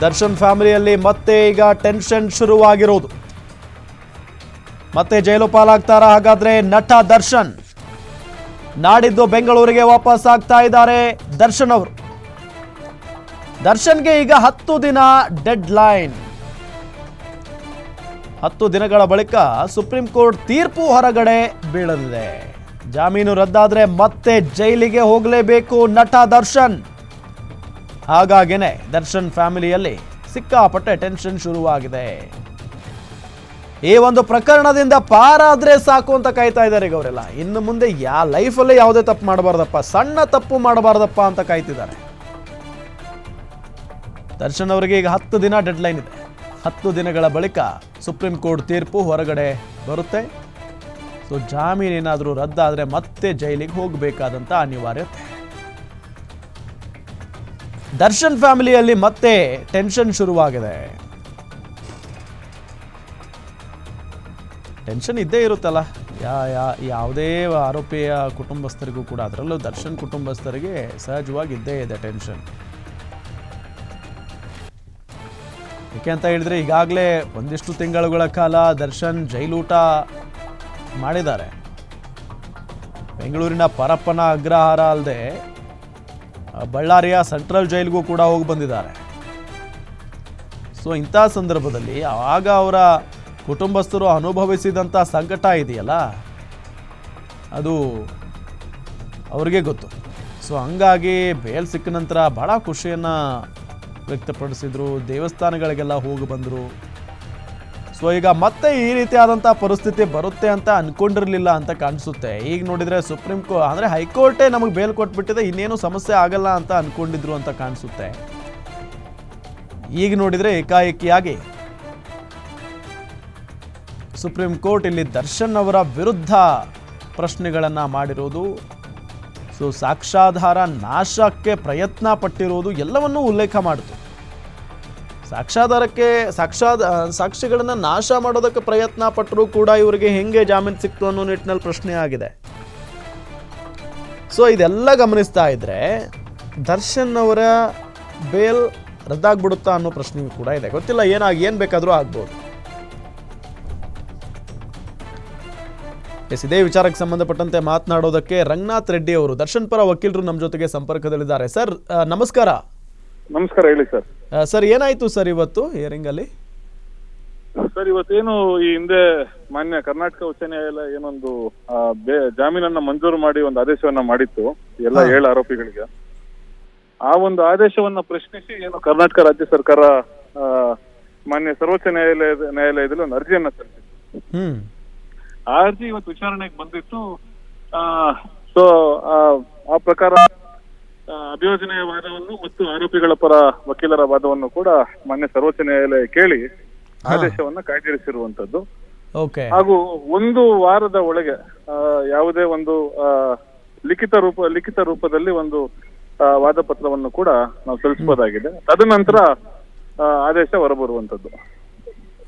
ದರ್ಶನ್ ಫ್ಯಾಮಿಲಿಯಲ್ಲಿ ಮತ್ತೆ ಈಗ ಟೆನ್ಷನ್ ಶುರುವಾಗಿರೋದು. ಮತ್ತೆ ಜೈಲು ಪಾಲಾಗ್ತಾರ ಹಾಗಾದ್ರೆ ನಟ ದರ್ಶನ್. ನಾಡಿದ್ದು ಬೆಂಗಳೂರಿಗೆ ವಾಪಸ್ ಆಗ್ತಾ ಇದ್ದಾರೆ ದರ್ಶನ್ ಅವರು. ದರ್ಶನ್ಗೆ ಈಗ ಹತ್ತು ದಿನ ಡೆಡ್ ಲೈನ್ ಹತ್ತು ದಿನಗಳ ಬಳಿಕ ಸುಪ್ರೀಂ ಕೋರ್ಟ್ ತೀರ್ಪು ಹೊರಗಡೆ ಬೀಳಲಿದೆ. ಜಾಮೀನು ರದ್ದಾದ್ರೆ ಮತ್ತೆ ಜೈಲಿಗೆ ಹೋಗಲೇಬೇಕು ನಟ ದರ್ಶನ್. ಹಾಗಾಗಿನೇ ದರ್ಶನ್ ಫ್ಯಾಮಿಲಿಯಲ್ಲಿ ಸಿಕ್ಕಾಪಟ್ಟೆ ಟೆನ್ಷನ್ ಶುರುವಾಗಿದೆ. ಈ ಒಂದು ಪ್ರಕರಣದಿಂದ ಪಾರಾದ್ರೆ ಸಾಕು ಅಂತ ಕಾಯ್ತಾ ಇದ್ದಾರೆ ಈಗ ಅವರೆಲ್ಲ ಇನ್ನು ಮುಂದೆ ಯಾ ಲೈಫಲ್ಲೇ ಯಾವುದೇ ತಪ್ಪು ಮಾಡಬಾರ್ದಪ್ಪ, ಸಣ್ಣ ತಪ್ಪು ಮಾಡಬಾರ್ದಪ್ಪ ಅಂತ ಕಾಯ್ತಿದ್ದಾರೆ. ದರ್ಶನ್ ಅವರಿಗೆ ಈಗ ಹತ್ತು ದಿನ ಡೆಡ್ಲೈನ್ ಇದೆ. ಹತ್ತು ದಿನಗಳ ಬಳಿಕ ಸುಪ್ರೀಂ ಕೋರ್ಟ್ ತೀರ್ಪು ಹೊರಗಡೆ ಬರುತ್ತೆ. ಸೊ ಜಾಮೀನು ಏನಾದರೂ ರದ್ದಾದರೆ ಮತ್ತೆ ಜೈಲಿಗೆ ಹೋಗಬೇಕಾದಂಥ ಅನಿವಾರ್ಯತೆ. ದರ್ಶನ್ ಫ್ಯಾಮಿಲಿಯಲ್ಲಿ ಮತ್ತೆ ಟೆನ್ಷನ್ ಶುರುವಾಗಿದೆ. ಟೆನ್ಷನ್ ಇದ್ದೇ ಇರುತ್ತಲ್ಲ. ಯಾ ಯಾ, ಯಾವುದೇ ಆರೋಪಿಯ ಕುಟುಂಬಸ್ಥರಿಗೂ ಕೂಡ, ಅದರಲ್ಲೂ ದರ್ಶನ್ ಕುಟುಂಬಸ್ಥರಿಗೆ ಸಹಜವಾಗಿ ಇದ್ದೇ ಇದೆ ಟೆನ್ಷನ್. ಯಾಕೆ ಅಂತ ಹೇಳಿದ್ರೆ, ಈಗಾಗಲೇ ಒಂದಿಷ್ಟು ತಿಂಗಳುಗಳ ಕಾಲ ದರ್ಶನ್ ಜೈಲೂಟ ಮಾಡಿದ್ದಾರೆ. ಬೆಂಗಳೂರಿನ ಪರಪ್ಪನ ಅಗ್ರಹಾರ ಅಲ್ಲದೆ ಬಳ್ಳಾರಿಯ ಸೆಂಟ್ರಲ್ ಜೈಲ್ಗೂ ಕೂಡ ಹೋಗಿ ಬಂದಿದ್ದಾರೆ. ಸೊ ಇಂಥ ಸಂದರ್ಭದಲ್ಲಿ ಆಗ ಅವರ ಕುಟುಂಬಸ್ಥರು ಅನುಭವಿಸಿದಂಥ ಸಂಕಟ ಇದೆಯಲ್ಲ? ಅದು ಅವ್ರಿಗೆ ಗೊತ್ತು. ಸೊ ಹಂಗಾಗಿ ಬೇಲ್ ಸಿಕ್ಕ ನಂತರ ಭಾಳ ಖುಷಿಯನ್ನು ವ್ಯಕ್ತಪಡಿಸಿದರು, ದೇವಸ್ಥಾನಗಳಿಗೆಲ್ಲ ಹೋಗಿ ಬಂದರು. ಸೊ ಈಗ ಮತ್ತೆ ಈ ರೀತಿಯಾದಂಥ ಪರಿಸ್ಥಿತಿ ಬರುತ್ತೆ ಅಂತ ಅಂದ್ಕೊಂಡಿರಲಿಲ್ಲ ಅಂತ ಕಾಣಿಸುತ್ತೆ. ಈಗ ನೋಡಿದರೆ ಸುಪ್ರೀಂ ಕೋರ್ಟ್ ಅಂದರೆ ಹೈಕೋರ್ಟೇ ನಮಗೆ ಬೇಲ್ ಕೊಟ್ಬಿಟ್ಟಿದೆ, ಇನ್ನೇನು ಸಮಸ್ಯೆ ಆಗಲ್ಲ ಅಂತ ಅನ್ಕೊಂಡಿದ್ರು ಅಂತ ಕಾಣಿಸುತ್ತೆ. ಈಗ ನೋಡಿದರೆ ಏಕಾಏಕಿಯಾಗಿ ಸುಪ್ರೀಂ ಕೋರ್ಟ್ ಇಲ್ಲಿ ದರ್ಶನ್ ಅವರ ವಿರುದ್ಧ ಪ್ರಶ್ನೆಗಳನ್ನು ಮಾಡಿರೋದು. ಸೊ ಸಾಕ್ಷಾಧಾರ ನಾಶಕ್ಕೆ ಪ್ರಯತ್ನ ಪಟ್ಟಿರುವುದು ಎಲ್ಲವನ್ನೂ ಉಲ್ಲೇಖ ಮಾಡಿತು. ಸಾಕ್ಷ್ಯಾಧಾರಕ್ಕೆ ಸಾಕ್ಷಾದ ಸಾಕ್ಷಿಗಳನ್ನು ನಾಶ ಮಾಡೋದಕ್ಕೆ ಪ್ರಯತ್ನ ಪಟ್ಟರೂ ಕೂಡ ಇವರಿಗೆ ಹೆಂಗೆ ಜಾಮೀನು ಸಿಕ್ತು ಅನ್ನೋ ನಿಟ್ಟಿನಲ್ಲಿ ಪ್ರಶ್ನೆ ಆಗಿದೆ. ಸೊ ಇದೆಲ್ಲ ಗಮನಿಸ್ತಾ ಇದ್ರೆ ದರ್ಶನ್ ಅವರ ಬೇಲ್ ರದ್ದಾಗ್ಬಿಡುತ್ತಾ ಅನ್ನೋ ಪ್ರಶ್ನೆಯೂ ಕೂಡ ಇದೆ. ಗೊತ್ತಿಲ್ಲ, ಏನಾಗಿ, ಏನು ಬೇಕಾದರೂ ಆಗ್ಬೋದು. ಎಸ್, ಇದೇ ವಿಚಾರಕ್ಕೆ ಸಂಬಂಧಪಟ್ಟಂತೆ ಮಾತನಾಡೋದಕ್ಕೆ ರಂಗನಾಥ್ ರೆಡ್ಡಿ ಅವರು, ದರ್ಶನ್ ಪರ ವಕೀಲರು ನಮ್ಮ ಜೊತೆಗೆ ಸಂಪರ್ಕದಲ್ಲಿದ್ದಾರೆ. ಸರ್ ನಮಸ್ಕಾರ. ನಮಸ್ಕಾರ ಹೇಳಿ ಸರ್. ಆ, ಸರ್ ಏನಾಯ್ತು ಸರ್ ಇವತ್ತು ಹಿಯರಿಂಗ್ ಅಲ್ಲಿ? ಸರ್ ಇವತ್ತೇನು ಈ ಹಿಂದೆ ಮಾನ್ಯ ಕರ್ನಾಟಕ ಉಚ್ಚ ನ್ಯಾಯಾಲಯ ಏನೊಂದು ಆ, ಬೇ- ಜಾಮೀನನ್ನ ಮಂಜೂರು ಮಾಡಿ ಒಂದು ಆದೇಶವನ್ನ ಮಾಡಿತ್ತು ಎಲ್ಲ. ಏಳು ಆರೋಪಿಗಳಿಗೆ. ಆ ಒಂದು ಆದೇಶವನ್ನ ಪ್ರಶ್ನಿಸಿ ಏನು ಕರ್ನಾಟಕ ರಾಜ್ಯ ಸರ್ಕಾರ ಆ, ಮಾನ್ಯ ಸರ್ವೋಚ್ಚ ನ್ಯಾಯಾಲಯದ ನ್ಯಾಯಾಲಯದಲ್ಲಿ ಒಂದು ಅರ್ಜಿಯನ್ನ ಸಲ್ಲಿಸಿತ್ತು. ಹ್ಮ್. ಆ ಅರ್ಜಿ ಇವತ್ತು ವಿಚಾರಣೆಗೆ ಬಂದಿತ್ತು. ಸೊ ಆ ಪ್ರಕಾರ ಆ, ಅಭಿಯೋಜನೆಯ ವಾದವನ್ನು ಮತ್ತು ಆರೋಪಿಗಳ ಪರ ವಕೀಲರ ವಾದವನ್ನು ಕೂಡ ಮಾನ್ಯ ಸರ್ವೋಚ್ಚ ನ್ಯಾಯಾಲಯ ಕೇಳಿ ಆದೇಶವನ್ನ ಕಾಯ್ದಿರಿಸಿರುವಂತದ್ದು. ಹಾಗೂ ಒಂದು ವಾರದ ಒಳಗೆ ಯಾವುದೇ ಒಂದು ಲಿಖಿತ ರೂಪ ಲಿಖಿತ ರೂಪದಲ್ಲಿ ಒಂದು ವಾದ ಪತ್ರವನ್ನು ಕೂಡ ನಾವು ಸಲ್ಲಿಸಬಹುದಾಗಿದೆ. ತದನಂತರ ಆದೇಶ ಹೊರಬರುವಂತದ್ದು.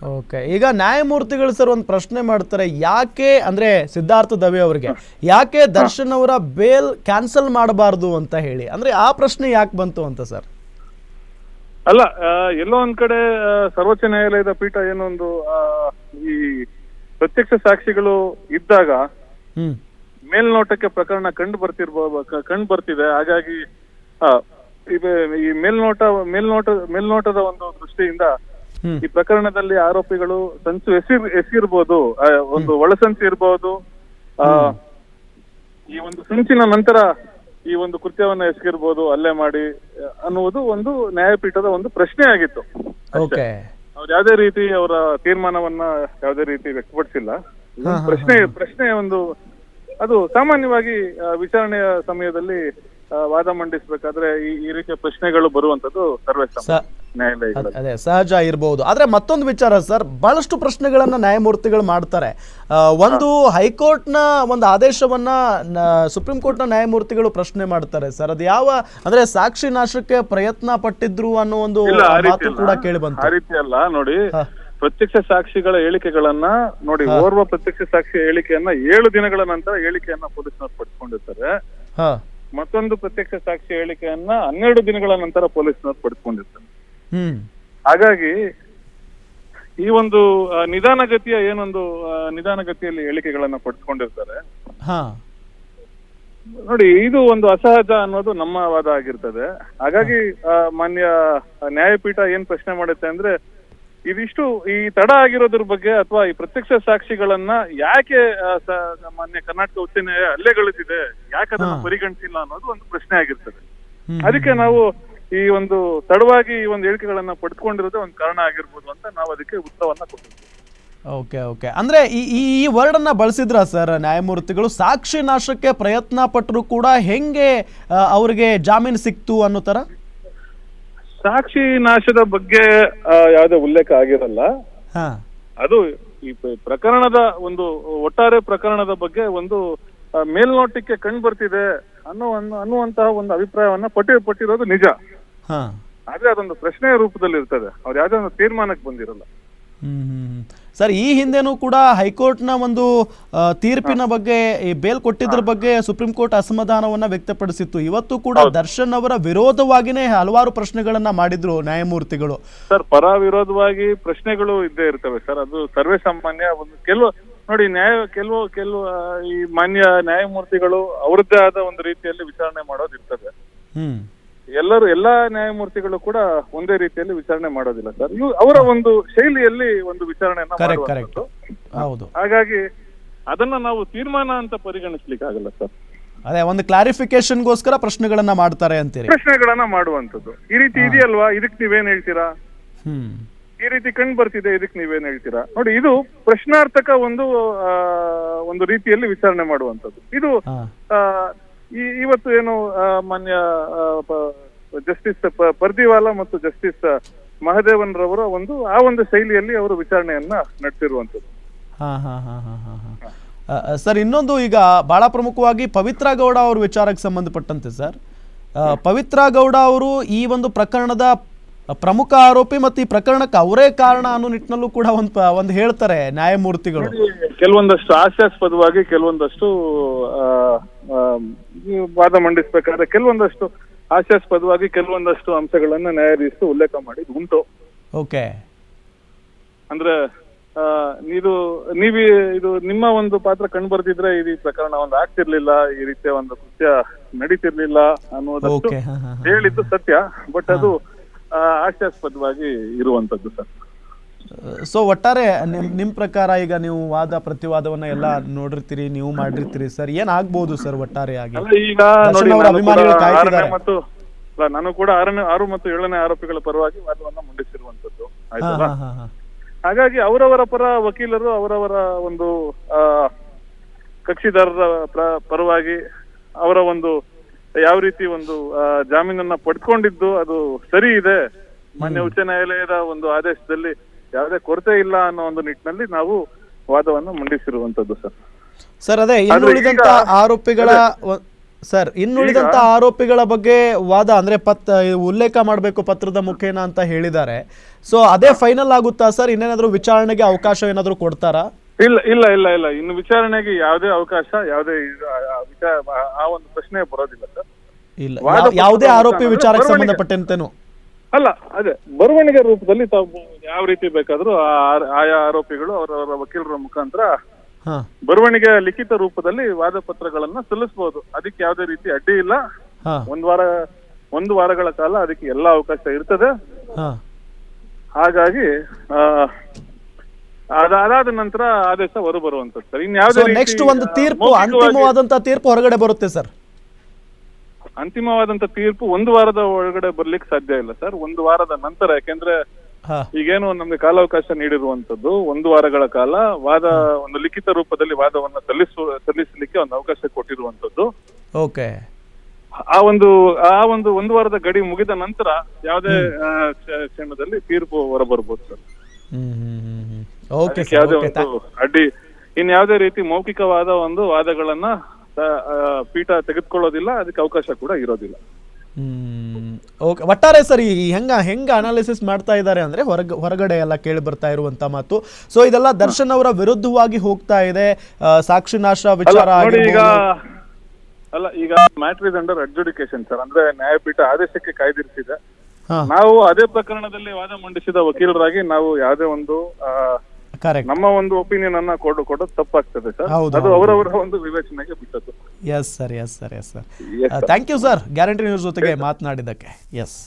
ಓಕೆ. ಈಗ ನ್ಯಾಯಮೂರ್ತಿಗಳು ಸರ್ ಒಂದು ಪ್ರಶ್ನೆ ಮಾಡ್ತಾರೆ ಯಾಕೆ ಅಂದ್ರೆ ಸಿದ್ಧಾರ್ಥ ದವೆ ಅವರಿಗೆ ಯಾಕೆ ದರ್ಶನ್ ಅವರ ಬೇಲ್ ಕ್ಯಾನ್ಸಲ್ ಮಾಡಬಾರದು ಅಂತ ಹೇಳಿ. ಅಂದ್ರೆ ಆ ಪ್ರಶ್ನೆ ಯಾಕೆ ಬಂತು ಅಂತ ಸರ್? ಅಲ್ಲ ಎಲ್ಲೋ ಒಂದ್ ಕಡೆ ಸರ್ವೋಚ್ಚ ನ್ಯಾಯಾಲಯದ ಪೀಠ ಏನೊಂದು ಈ ಪ್ರತ್ಯಕ್ಷ ಸಾಕ್ಷಿಗಳು ಇದ್ದಾಗ ಹ್ಮ್. ಮೇಲ್ನೋಟಕ್ಕೆ ಪ್ರಕರಣ ಕಂಡು ಬರ್ತಿರ್ಬೋದು ಕ- ಕಂಡು ಬರ್ತಿದೆ. ಹಾಗಾಗಿ ಈ ಮೇಲ್ನೋಟ ಮೇಲ್ನೋಟ ಮೇಲ್ನೋಟದ ಒಂದು ದೃಷ್ಟಿಯಿಂದ ಈ ಪ್ರಕರಣದಲ್ಲಿ ಆರೋಪಿಗಳು ಸಂಚು ಎಸಿರ್ ಎಸಿರ್ಬೋದು ಒಂದು ಒಳಸಂಚು ಇರ್ಬೋದು ಆ, ಈ ಒಂದು ಸಂಚಿನ ನಂತರ ಈ ಒಂದು ಕೃತ್ಯವನ್ನ ಎಸಗಿರ್ಬೋದು ಅಲ್ಲೇ ಮಾಡಿ ಅನ್ನುವುದು ಒಂದು ನ್ಯಾಯಪೀಠದ ಒಂದು ಪ್ರಶ್ನೆ ಆಗಿತ್ತು. ಅವ್ರು ಯಾವುದೇ ರೀತಿ ಅವರ ತೀರ್ಮಾನವನ್ನ ಯಾವುದೇ ರೀತಿ ವ್ಯಕ್ತಪಡಿಸಿಲ್ಲ. ಪ್ರಶ್ನೆ ಪ್ರಶ್ನೆ ಒಂದು ಅದು ಸಾಮಾನ್ಯವಾಗಿ ವಿಚಾರಣೆಯ ಸಮಯದಲ್ಲಿ ವಾದ ಮಂಡಿಸಬೇಕಾದ್ರೆ ಈ ಈ ರೀತಿಯ ಪ್ರಶ್ನೆಗಳು ಬರುವಂತದ್ದು ಸರ್ವೇ ಅದೇ ಸಹಜ ಇರಬಹುದು ಆದ್ರೆ ಮತ್ತೊಂದು ವಿಚಾರ ಸರ್ ಬಹಳಷ್ಟು ಪ್ರಶ್ನೆಗಳನ್ನ ನ್ಯಾಯಮೂರ್ತಿಗಳು ಮಾಡ್ತಾರೆ. ಒಂದು ಒಂದು ಹೈಕೋರ್ಟ್ನ ಒಂದು ಆದೇಶವನ್ನ ಸುಪ್ರೀಂ ಸುಪ್ರೀಂ ಕೋರ್ಟ್ನ ನ್ಯಾಯಮೂರ್ತಿಗಳು ಪ್ರಶ್ನೆ ಮಾಡ್ತಾರೆ ಸರ್. ಅದು ಯಾವ ಅಂದ್ರೆ ಸಾಕ್ಷಿ ನಾಶಕ್ಕೆ ಪ್ರಯತ್ನ ಪಟ್ಟಿದ್ರು ಅನ್ನೋ ಒಂದು ಮಾತು ಕೂಡ ಕೇಳಿ ಕೇಳಿ ಆ ಬಂತು ರೀತಿ ಅಲ್ಲ ನೋಡಿ. ಪ್ರತ್ಯಕ್ಷ ಸಾಕ್ಷಿಗಳ ಹೇಳಿಕೆಗಳನ್ನ ನೋಡಿ ಓರ್ವ ಪ್ರತ್ಯಕ್ಷ ಸಾಕ್ಷಿ ಹೇಳಿಕೆಯನ್ನ ಏಳು ದಿನಗಳ ನಂತರ ಹೇಳಿಕೆಯನ್ನ ಪೊಲೀಸ್ನವ್ರು ಪಡ್ಕೊಂಡಿರ್ತಾರೆ. ಹಾ. ಮತ್ತೊಂದು ಪ್ರತ್ಯಕ್ಷ ಸಾಕ್ಷಿ ಹೇಳಿಕೆಯನ್ನ ಹನ್ನೆರಡು ದಿನಗಳ ನಂತರ ಪೊಲೀಸ್ನವರು ಪಡೆದುಕೊಂಡಿರ್ತಾರೆ ಹಾಗಾಗಿ ಈ ಒಂದು ನಿಧಾನಗತಿಯ ಏನೊಂದು ನಿಧಾನಗತಿಯಲ್ಲಿ ಹೇಳಿಕೆಗಳನ್ನ ಪಡೆದುಕೊಂಡಿರ್ತಾರೆ ಹಾ. ನೋಡಿ ಇದು ಒಂದು ಅಸಹಜ ಅನ್ನೋದು ನಮ್ಮ ವಾದ ಆಗಿರ್ತದೆ. ಹಾಗಾಗಿ ಆ, ಮಾನ್ಯ ನ್ಯಾಯಪೀಠ ಏನ್ ಪ್ರಶ್ನೆ ಮಾಡುತ್ತೆ ಅಂದ್ರೆ ಇದಿಷ್ಟು ಈ ತಡ ಆಗಿರೋದ್ರ ಬಗ್ಗೆ ಅಥವಾ ಈ ಪ್ರತ್ಯಕ್ಷ ಸಾಕ್ಷಿಗಳನ್ನ ಯಾಕೆ ಮಾನ್ಯ ಕರ್ನಾಟಕ ಉಚ್ಚ ನ್ಯಾಯ ಅಲ್ಲೆಗಳಿಸಿದೆ ಯಾಕೆ ಅದನ್ನ ಪರಿಗಣಿಸಿಲ್ಲ ಅನ್ನೋದು ಒಂದು ಪ್ರಶ್ನೆ ಆಗಿರ್ತದೆ. ಅದಕ್ಕೆ ನಾವು ಈ ಒಂದು ತಡವಾಗಿ ಈ ಒಂದು ಹೇಳಿಕೆಗಳನ್ನ ಪಡ್ಕೊಂಡಿರೋದೇ ಒಂದು ಕಾರಣ ಆಗಿರ್ಬೋದು ಅಂತ ನಾವು ಅದಕ್ಕೆ ಉತ್ತರವನ್ನ ಕೊಟ್ಟಿದ್ವಿ ಓಕೆ ಓಕೆ. ಅಂದ್ರೆ ಈ ಈ ಈ ವರ್ಡನ್ನ ಬಳಸಿದ್ರ ಸರ್ ನ್ಯಾಯಮೂರ್ತಿಗಳು? ಸಾಕ್ಷಿ ನಾಶಕ್ಕೆ ಪ್ರಯತ್ನ ಪಟ್ಟರು ಕೂಡ ಹೆಂಗೆ ಅವ್ರಿಗೆ ಜಾಮೀನು ಸಿಕ್ತು ಅನ್ನೋ ತರ ಸಾಕ್ಷಿ ನಾಶದ ಬಗ್ಗೆ ಯಾವುದೇ ಉಲ್ಲೇಖ ಆಗಿರಲ್ಲ. ಹಾ. ಅದು ಈ ಪ್ರಕರಣದ ಒಂದು ಒಟ್ಟಾರೆ ಪ್ರಕರಣದ ಬಗ್ಗೆ ಒಂದು ಮೇಲ್ನೋಟಕ್ಕೆ ಕಂಡು ಬರ್ತಿದೆ ಅನ್ನೋ ಅನ್ನೋ- ಅನ್ನುವಂತಹ ಒಂದು ಅಭಿಪ್ರಾಯವನ್ನ ಪಟ್ಟಿ ಪಟ್ಟಿರೋದು ನಿಜ. ಆದ್ರೆ ಅದೊಂದು ಪ್ರಶ್ನೆಯ ರೂಪದಲ್ಲಿ ಇರ್ತದೆ ಅವ್ರು ಯಾವ್ದೇ ಒಂದು ತೀರ್ಮಾನಕ್ಕೆ ಬಂದಿರಲ್ಲ. ಸರ್ ಈ ಹಿಂದೆನೂ ಕೂಡ ಹೈಕೋರ್ಟ್ನ ಒಂದು ತೀರ್ಪಿನ ಬಗ್ಗೆ ಈ ಬೇಲ್ ಕೊಟ್ಟಿದ್ರ ಬಗ್ಗೆ ಸುಪ್ರೀಂ ಕೋರ್ಟ್ ಅಸಮಾಧಾನವನ್ನ ವ್ಯಕ್ತಪಡಿಸಿತ್ತು. ಇವತ್ತು ಕೂಡ ದರ್ಶನ್ ಅವರ ವಿರೋಧವಾಗಿನೇ ಹಲವಾರು ಪ್ರಶ್ನೆಗಳನ್ನ ಮಾಡಿದ್ರು ನ್ಯಾಯಮೂರ್ತಿಗಳು. ಸರ್ ಪರ ವಿರೋಧವಾಗಿ ಪ್ರಶ್ನೆಗಳು ಇದ್ದೇ ಇರ್ತವೆ ಸರ್. ಅದು ಸರ್ವೇ ಸಾಮಾನ್ಯ ಒಂದು ಕೆಲವು ನೋಡಿ ನ್ಯಾಯ ಕೆಲವು ಕೆಲವು ಈ ಮಾನ್ಯ ನ್ಯಾಯಮೂರ್ತಿಗಳು ಅವರದ್ದೇ ಆದ ಒಂದು ರೀತಿಯಲ್ಲಿ ವಿಚಾರಣೆ ಮಾಡೋದಿರ್ತದೆ. ಹ್ಮ್. ಎಲ್ಲರೂ ಎಲ್ಲಾ ನ್ಯಾಯಮೂರ್ತಿಗಳು ಕೂಡ ಒಂದೇ ರೀತಿಯಲ್ಲಿ ವಿಚಾರಣೆ ಮಾಡೋದಿಲ್ಲ ಸರ್. ಇವು ಅವರ ಒಂದು ಶೈಲಿಯಲ್ಲಿ ಒಂದು ವಿಚಾರಣೆಯನ್ನ ಮಾಡ್ತಾರೆ ಮಾಡುವಂಥದ್ದು. ಹೌದು. ಹಾಗಾಗಿ ಅದನ್ನ ನಾವು ತೀರ್ಮಾನ ಅಂತ ಪರಿಗಣಿಸ್ಲಿಕ್ಕೆ ಆಗಲ್ಲ ಸರ್. ಅದೇ ಒಂದು ಕ್ಲಾರಿಫಿಕೇಶನ್ ಗೋಸ್ಕರ ಪ್ರಶ್ನೆಗಳನ್ನ ಮಾಡ್ತಾರೆ ಅಂತೀರಿ. ಪ್ರಶ್ನೆಗಳನ್ನ ಮಾಡುವಂತದ್ದು ಈ ರೀತಿ ಇದೆಯಲ್ವಾ? ಇದಕ್ ನೀವೇನ್ ಹೇಳ್ತೀರಾ? ಹ್ಮ್. ಈ ರೀತಿ ಕಂಡು ಬರ್ತಿದೆ ಇದಕ್ ನೀವೇನ್ ಹೇಳ್ತೀರಾ? ನೋಡಿ ಇದು ಪ್ರಶ್ನಾರ್ಥಕ ಒಂದು ಆ, ಒಂದು ರೀತಿಯಲ್ಲಿ ವಿಚಾರಣೆ ಮಾಡುವಂತದ್ದು ಇದು ಹಾ. ಆ, ಈ- ಇವತ್ತು ಏನು ಮಾನ್ಯ ಜಸ್ಟಿಸ್ ಪರ್ದಿವಾಲಾ ಮತ್ತು ಜಸ್ಟಿಸ್ ಮಹದೇವನ್ ರವರ ಒಂದು ಆ ಒಂದು ಶೈಲಿಯಲ್ಲಿ ಅವರು ವಿಚಾರಣೆಯನ್ನ ನಡೆಸಿರುವಂತದ್ದು ಹಾ ಹಾ ಹಾ ಹಾ ಹಾ ಹಾ. ಆ, ಆ, ಸರ್ ಇನ್ನೊಂದು ಈಗ ಬಹಳ ಪ್ರಮುಖವಾಗಿ ಪವಿತ್ರ ಗೌಡ ಅವ್ರ ವಿಚಾರಕ್ಕೆ ಸಂಬಂಧಪಟ್ಟಂತೆ ಸರ್. ಪವಿತ್ರ ಗೌಡ ಅವರು ಈ ಒಂದು ಪ್ರಕರಣದ ಪ್ರಮುಖ ಆರೋಪಿ ಮತ್ತು ಈ ಪ್ರಕರಣಕ್ಕೆ ಅವರೇ ಕಾರಣ ಅನ್ನೋ ನಿಟ್ಟಿನಲ್ಲೂ ಕೂಡ ಒಂದು ಒಂದು ಹೇಳ್ತಾರೆ ನ್ಯಾಯಮೂರ್ತಿಗಳು. ಕೆಲವೊಂದಷ್ಟು ಹಾಸ್ಯಾಸ್ಪದವಾಗಿ ಕೆಲವೊಂದಷ್ಟು ವಾದ ಮಂಡಿಸ್ಬೇಕಾದ್ರೆ ಕೆಲವೊಂದಷ್ಟು ಹಾಸ್ಯಾಸ್ಪದವಾಗಿ ಕೆಲವೊಂದಷ್ಟು ಅಂಶಗಳನ್ನ ನ್ಯಾಯಾಧೀಶರು ಉಲ್ಲೇಖ ಮಾಡಿದ್ದು ಉಂಟು. ಓಕೆ. ಅಂದ್ರೆ ಇದು ನೀವಿ ಇದು ನಿಮ್ಮ ಒಂದು ಪಾತ್ರ ಕಂಡು ಬರ್ತಿದ್ರೆ ಈ ಪ್ರಕರಣ ಒಂದು ಆಗ್ತಿರ್ಲಿಲ್ಲ ಈ ರೀತಿಯ ಒಂದು ಕೃತ್ಯ ನಡೀತಿರ್ಲಿಲ್ಲ ಅನ್ನೋದಷ್ಟು ಹೇಳಿದ್ದು ಸತ್ಯ. ಬಟ್ ಅದು ಆಶಾಸ್ಪದವಾಗಿ ಹಾಸ್ಯಾಸ್ಪದವಾಗಿ ಇರುವಂತದ್ದು ಸರ್. ಸೊ ಒಟ್ಟಾರೆ ನಿಮ್ ಪ್ರಕಾರ ಈಗ ನೀವು ವಾದ ಪ್ರತಿವಾದವನ್ನ ಎಲ್ಲ ನೋಡಿರ್ತೀರಿ ನೀವು ಮಾಡಿರ್ತೀರಿ ಸರ್? ಏನಾಗ್ಬೋದು ಸರ್ ಒಟ್ಟಾರೆಯಾಗಿ ಅಲ್ಲ ಈಗ ದರ್ಶನ್ ನೋಡಿ ಅವರ ನಾನು ಕೂಡ ಆರನೇ ಕಾಯ್ತಿದ್ದಾರೆ. ಮತ್ತು ಅಲ್ಲ ನಾನು ಕೂಡ ಆರನೇ ಆರು ಮತ್ತು ಏಳನೇ ಆರೋಪಿಗಳ ಪರವಾಗಿ ವಾದವನ್ನ ಮಂಡಿಸಿರುವಂತದ್ದು ಹಾ ಆಯ್ತಲ್ಲ ಹಾ ಹಾ ಹಾ. ಹಾಗಾಗಿ ಅವರವರ ಪರ ವಕೀಲರು ಅವರವರ ಒಂದು ಆ, ಕಕ್ಷಿದಾರರ ಪ್ರ- ಪರವಾಗಿ ಅವರ ಒಂದು ಯಾವ ರೀತಿ ಒಂದು ಆ, ಜಾಮೀನನ್ನ ಪಡ್ಕೊಂಡಿದ್ದು ಅದು ಸರಿ ಇದೆ. ಮಾನ್ಯ ಉಚ್ಚ ನ್ಯಾಯಾಲಯದ ಒಂದು ಆದೇಶದಲ್ಲಿ ಯಾವುದೇ ಕೊರತೆ ಇಲ್ಲ ಅನ್ನೋ ಒಂದು ನಿಟ್ಟಿನಲ್ಲಿ ನಾವು ವಾದವನ್ನು ಮಂಡಿಸಿರುವಂತದ್ದು ಸರ್. ಸರ್ ಅದೇ ಇನ್ನುಳಿದಂತ ಆರೋಪಿಗಳ ಸರ್ ಇನ್ನುಳಿದಂತ ಆರೋಪಿಗಳ ಬಗ್ಗೆ ವಾದ ಅಂದ್ರೆ ಪತ್ ಉಲ್ಲೇಖ ಮಾಡಬೇಕು ಪತ್ರದ ಮುಖೇನ ಅಂತ ಹೇಳಿದ್ದಾರೆ. ಸೊ ಅದೇ ಫೈನಲ್ ಆಗುತ್ತಾ ಸರ್? ಇನ್ನೇನಾದ್ರೂ ವಿಚಾರಣೆಗೆ ಅವಕಾಶ ಏನಾದ್ರೂ ಕೊಡ್ತಾರಾ? ಇಲ್ಲ ಇಲ್ಲ ಇಲ್ಲ ಇಲ್ಲ. ಇನ್ನು ವಿಚಾರಣೆಗೆ ಯಾವುದೇ ಅವಕಾಶ ಯಾವುದೇ ಆ- ಒಂದು ಪ್ರಶ್ನೆ ಬರೋದಿಲ್ಲ ಸರ್. ಇಲ್ಲ. ಯಾವುದೇ ಆರೋಪಿ ವಿಚಾರಕ್ಕೆ. ಸಂಬಂಧಪಟ್ಟಂತೆನೂ? ಅಲ್ಲ ಅದೇ ಬರವಣಿಗೆ ರೂಪದಲ್ಲಿ ತಾವು ಯಾವ ರೀತಿ ಬೇಕಾದರೂ ಆಯಾ ಆರೋಪಿಗಳು ಅವರವರ ವಕೀಲರ ಮುಖಾಂತರ ಹಾ. ಬರವಣಿಗೆ ಲಿಖಿತ ರೂಪದಲ್ಲಿ ವಾದ ಪತ್ರಗಳನ್ನ ಸಲ್ಲಿಸಬಹುದು ಅದಕ್ಕೆ ಯಾವುದೇ ರೀತಿ ಅಡ್ಡಿ ಇಲ್ಲ. ಹಾ. ಒಂದ್ ವಾರ ಒಂದು ವಾರಗಳ ಕಾಲ ಅದಕ್ಕೆ ಎಲ್ಲಾ ಅವಕಾಶ ಇರ್ತದೆ. ಹಾ. ಹಾಗಾಗಿ ಆ, ಅದ- ಅದಾದ ನಂತರ ಆದೇಶ ಹೊರ ಬರುವಂತದ್ದು ಸರ್. ಇನ್ಯಾವುದೇ ನೆಕ್ಸ್ಟ್ ಒಂದು ತೀರ್ಪು ಅಂತಿಮವಾದಂತ ತೀರ್ಪು ಹೊರಗಡೆ ಬರುತ್ತೆ ಸರ್. ಅಂತಿಮವಾದಂತ ತೀರ್ಪು ಒಂದು ವಾರದ ಒಳಗಡೆ ಬರ್ಲಿಕ್ಕೆ ಸಾಧ್ಯ ಇಲ್ಲ ಸರ್. ಒಂದು ವಾರದ ನಂತರ ಯಾಕೆಂದ್ರೆ ಈಗೇನು ನಮ್ಗೆ ಕಾಲಾವಕಾಶ ನೀಡಿರುವಂತದ್ದು ಒಂದು ವಾರಗಳ ಕಾಲ ವಾದ ಒಂದು ಲಿಖಿತ ರೂಪದಲ್ಲಿ ವಾದವನ್ನ ಸಲ್ಲಿಸುವ ಸಲ್ಲಿಸಲಿಕ್ಕೆ ಒಂದು ಅವಕಾಶ ಕೊಟ್ಟಿರುವಂತದ್ದು. ಓಕೆ. ಆ ಒಂದು ಆ ಒಂದು ಒಂದು ವಾರದ ಗಡಿ ಮುಗಿದ ನಂತರ ಯಾವುದೇ ಕ್ಷಣದಲ್ಲಿ ತೀರ್ಪು ಹೊರಬರ್ಬೋದು ಸರ್. ಯಾವುದೇ ಒಂದು ಅಡ್ಡಿ ಇನ್ ಯಾವುದೇ ರೀತಿ ಮೌಖಿಕವಾದ ಒಂದು ವಾದಗಳನ್ನ ಪೀಠ ತೆಗೆದುಕೊಳ್ಳೋದಿಲ್ಲ ಅದಕ್ಕೆ ಅವಕಾಶ ಕೂಡ ಇರೋದಿಲ್ಲ. ಓಕೆ. ಒಟ್ಟಾರೆ ಸರ್ ಈ ಹೆಂಗ ಹೆಂಗ ಅನಾಲಿಸಿಸ್ ಮಾಡ್ತಾ ಇದ್ದಾರೆ ಅಂದ್ರೆ ಹೊರಗ ಹೊರಗಡೆ ಎಲ್ಲ ಕೇಳಿ ಬರ್ತಾ ಇರುವಂತ ಮಾತು. ಸೊ ಇದೆಲ್ಲ ದರ್ಶನ್ ಅವರ ವಿರುದ್ಧವಾಗಿ ಹೋಗ್ತಾ ಇದೆ. ಸಾಕ್ಷಿನಾಶ ಸಾಕ್ಷಿ ನಾಶ ವಿಚಾರ ಈಗ. ಅಲ್ಲ ಈಗ matter is under adjudication sir ಅಂದ್ರೆ ನ್ಯಾಯಪೀಠ ಆದೇಶಕ್ಕೆ ಕಾಯ್ದಿರಿಸಿದೆ. ನಾವು ಅದೇ ಪ್ರಕರಣದಲ್ಲಿ ವಾದ ಮಂಡಿಸಿದ ವಕೀಲರಾಗಿ ನಾವು ಯಾವುದೇ ಒಂದು ಆ, ನಮ್ಮ ಒಂದು ಒಪಿನಿಯನ್ ಅನ್ನ ಕೊಡು ಕೊಡೋದು ತಪ್ಪಾಗ್ತದೆ ಸರ್. ಹೌದು, ಅದು. ಅವರವರ ಒಂದು ವಿವೇಚನೆಗೆ ಬಿಟ್ಟದ್ದು. Yes sir yes sir yes sir thank you sir Guarantee News ಜೊತೆಗೆ ಮಾತನಾಡಿದ್ದಕ್ಕೆ. ಎಸ್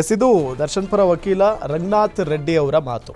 ಎಸ್ ಇದು ದರ್ಶನ್ ಪುರ ವಕೀಲ ರಂಗನಾಥ್ ರೆಡ್ಡಿ ಅವರ ಮಾತು.